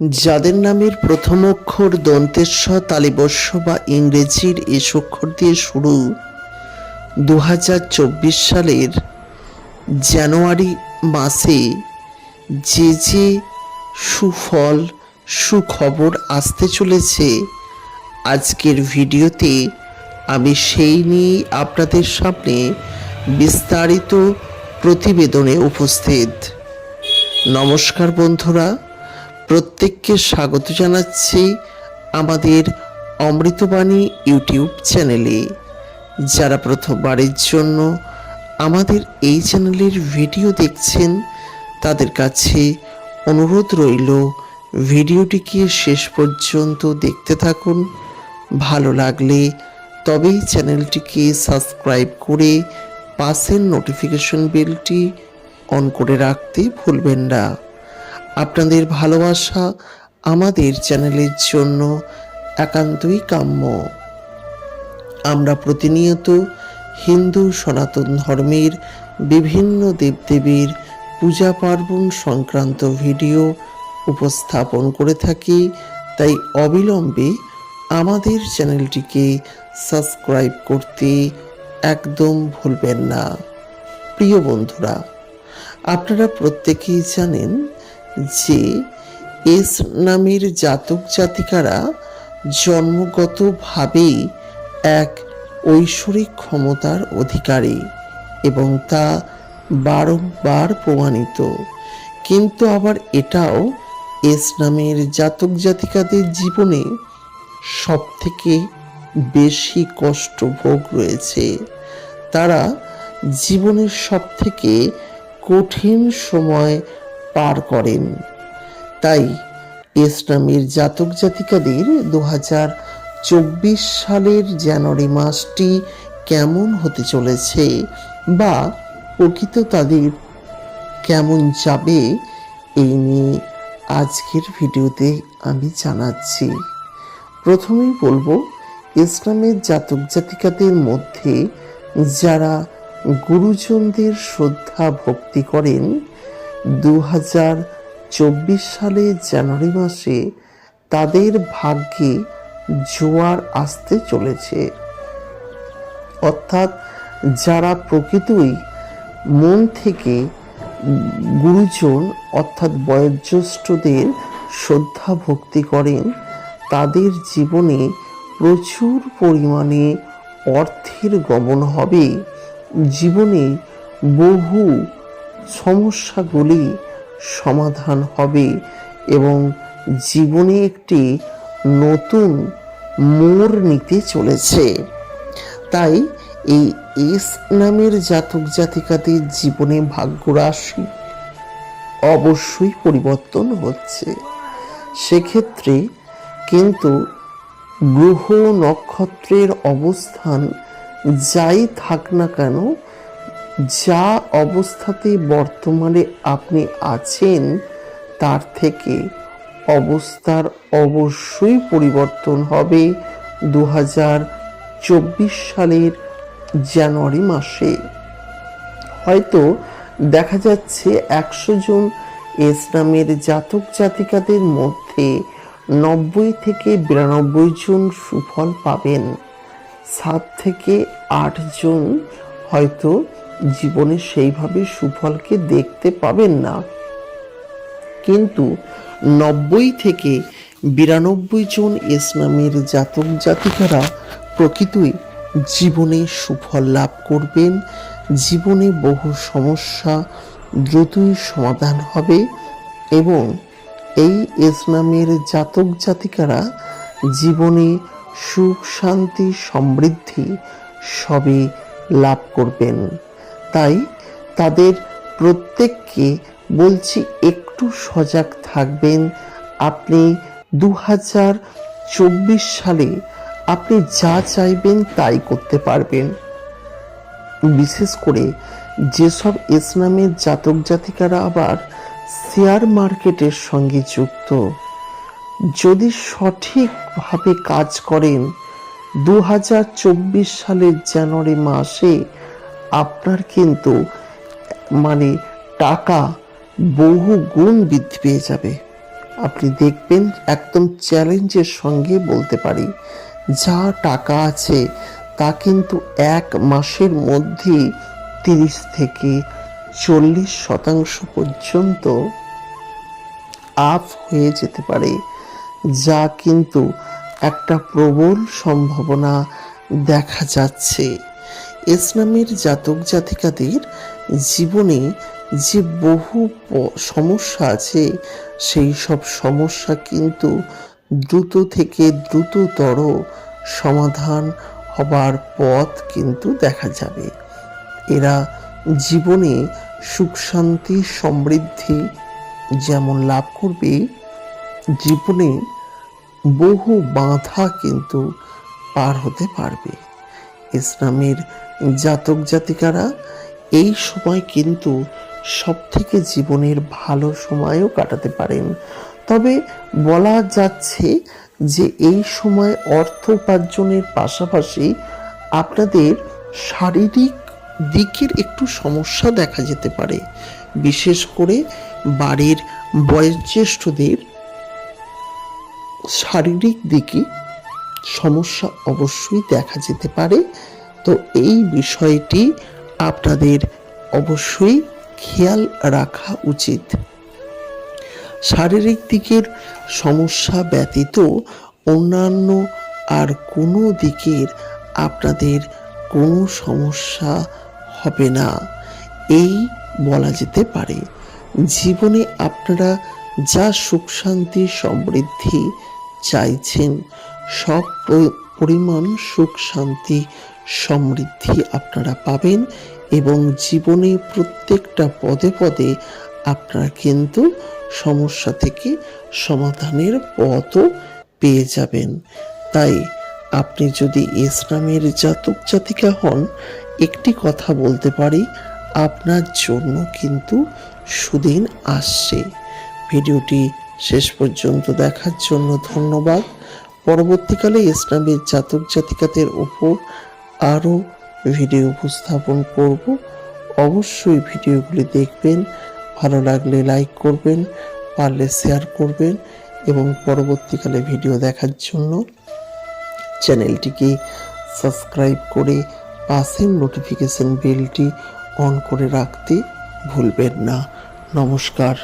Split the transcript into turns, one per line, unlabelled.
যাদের নামের প্রথম অক্ষর দন্তেস্ব তালিবস্য বা ইংরেজির এস অক্ষর দিয়ে শুরু দু হাজার চব্বিশ সালের জানুয়ারি মাসে যে যে সুফল, সুখবর আসতে চলেছে আজকের ভিডিওতে আমি সেই নিয়ে আপনাদের সামনে বিস্তারিত প্রতিবেদনে উপস্থিত। নমস্কার বন্ধুরা প্রত্যেককে স্বাগত জানাচ্ছি আমাদের অমৃতবাণী ইউটিউব চ্যানেলে। যারা প্রথমবারের জন্য আমাদের এই চ্যানেলের ভিডিও দেখছেন, তাদের কাছে অনুরোধ রইল, ভিডিওটিকে শেষ পর্যন্ত দেখতে থাকুন। ভালো লাগলে তবেই চ্যানেলটিকে সাবস্ক্রাইব করে পাশের নোটিফিকেশন বেলটি অন করে রাখতে ভুলবেন না। আপনাদের ভালোবাসা আমাদের চ্যানেলের জন্য একান্তই কাম্য। আমরা প্রতিনিয়ত হিন্দু সনাতন ধর্মের বিভিন্ন দেবদেবীর পূজা পার্বণ সংক্রান্ত ভিডিও উপস্থাপন করে থাকি, তাই অবিলম্বে আমাদের চ্যানেলটিকে সাবস্ক্রাইব করতে একদম ভুলবেন না। প্রিয় বন্ধুরা, আপনারা প্রত্যেকেই জানেন যে এস নামের জাতক জাতিকারা জন্মগতভাবেই এক ঐশ্বরিক ক্ষমতার অধিকারী এবং তা বারংবার প্রমাণিত। কিন্তু আবার এটাও এস নামের জাতক জাতিকাদের জীবনে সব থেকে বেশি কষ্ট ভোগ রয়েছে। তারা জীবনের সব থেকে কঠিন সময় পার করেন। তাই ইসলামের জাতক জাতিকাদের দু হাজার চব্বিশ সালের জানুয়ারি মাসটি কেমন হতে চলেছে বা প্রকৃত তাদের কেমন যাবে, এই নিয়ে আজকের ভিডিওতে আমি জানাচ্ছি। প্রথমেই বলব, ইসলামের জাতক জাতিকাদের মধ্যে যারা গুরুজনদের শ্রদ্ধা ভক্তি করেন দু হাজার চব্বিশ সালে জানুয়ারি মাসে তাদের ভাগ্যে জোয়ার আসতে চলেছে। অর্থাৎ যারা প্রকৃতই মন থেকে গুরুজন অর্থাৎ বয়োজ্যেষ্ঠদের শ্রদ্ধা ভক্তি করেন, তাদের জীবনে প্রচুর পরিমাণে অর্থের গমন হবে। জীবনে বহু সমস্যাগুলি সমাধান হবে এবং জীবনে একটি নতুন মোড় নিতে চলেছে। তাই এই এস নামের জাতক জাতিকাদের জীবনে ভাগ্য রাশি অবশ্যই পরিবর্তন হচ্ছে। সেক্ষেত্রে কিন্তু গ্রহ নক্ষত্রের অবস্থান যাই থাক না কেন যা অবস্থাতে বর্তমানে আপনি আছেন, তার থেকে অবস্থার অবশ্যই পরিবর্তন হবে দু চব্বিশ সালের জানুয়ারি মাসে। হয়তো দেখা যাচ্ছে একশো জন এস নামের জাতক জাতিকাদের মধ্যে নব্বই থেকে বিরানব্বই জন সুফল পাবেন। সাত থেকে আট জন হয়তো জীবনে সেইভাবে সুফলকে দেখতে পাবেন না। কিন্তু নব্বই থেকে বিরানব্বই জন ইসলামের জাতক জাতিকারা প্রকৃতই জীবনে সুফল লাভ করবেন। জীবনে বহু সমস্যা দ্রুতই সমাধান হবে এবং এই ইসলামের জাতক জাতিকারা জীবনে সুখ, শান্তি, সমৃদ্ধি সবই লাভ করবেন। তাই তাদের প্রত্যেককে বলছি একটু সজাগ থাকবেন। আপনি দু হাজার চব্বিশ সালে আপনি যা চাইবেন তাই করতে পারবেন। বিশেষ করে যেসব ইসলামের জাতক জাতিকারা আবার শেয়ার মার্কেটের সঙ্গে যুক্ত, যদি সঠিকভাবে কাজ করেন দু হাজার চব্বিশ সালের জানুয়ারি মাসে আপনার কিন্তু মানে টাকা বহু গুণ বৃদ্ধি পেয়ে যাবে। আপনি দেখবেন একদম চ্যালেঞ্জের সঙ্গে বলতে পারি, যা টাকা আছে তা কিন্তু এক মাসের মধ্যে তিরিশ থেকে চল্লিশ শতাংশ পর্যন্ত আপ হয়ে যেতে পারে, যা কিন্তু একটা প্রবল সম্ভাবনা দেখা যাচ্ছে। ইসলামের জাতক জাতিকাদের জীবনে যে বহু সমস্যা আছে, সেই সব সমস্যা কিন্তু দ্রুত থেকে দ্রুততর সমাধান হবার পথ কিন্তু দেখা যাবে। এরা জীবনে সুখ, শান্তি, সমৃদ্ধি যেমন লাভ করবে, জীবনে বহু বাধা কিন্তু পার হতে পারবে। ইসলামের জাতক জাতিকারা, এই সময় কিন্তু সব থেকে জীবনের ভালো সময়ও কাটাতে পারেন। তবে বলা যাচ্ছে যে এই সময় অর্থ উপার্জনের পাশাপাশি আপনাদের শারীরিক দিকের একটু সমস্যা দেখা যেতে পারে। বিশেষ করে বাড়ির বয়োজ্যেষ্ঠদের শারীরিক দিকে সমস্যা অবশ্যই দেখা যেতে পারে। তো এই বিষয়টি আপনাদের অবশ্যই খেয়াল রাখা উচিত। শারীরিক দিকের সমস্যা ব্যতীত অন্যান্য আর কোনো দিকের আপনাদের কোনো সমস্যা হবে না। এই বলা যেতে পারে, জীবনে আপনারা যা সুখ শান্তি সমৃদ্ধি চাইছেন, সব পরিমাণ সুখ শান্তি সমৃদ্ধি আপনারা পাবেন এবং জীবনে প্রত্যেকটা পদে পদে আপনারা কিন্তু সমস্যা থেকে সমাধানের পথও পেয়ে যাবেন। তাই আপনি যদি ইসলামের জাতক জাতিকা হন, একটি কথা বলতে পারি, আপনার জন্য কিন্তু সুদিন আসছে। ভিডিওটি শেষ পর্যন্ত দেখার জন্য ধন্যবাদ। পরবর্তীকালে ইসলামের জাতক জাতিকাদের ওপর আরও ভিডিও উপস্থাপন করব। অবশ্যই ভিডিওগুলি দেখবেন, ভালো লাগলে লাইক করবেন, পারলে শেয়ার করবেন এবং পরবর্তীকালে ভিডিও দেখার জন্য চ্যানেলটিকে সাবস্ক্রাইব করে পাশের নোটিফিকেশন বেলটি অন করে রাখতে ভুলবেন না। নমস্কার।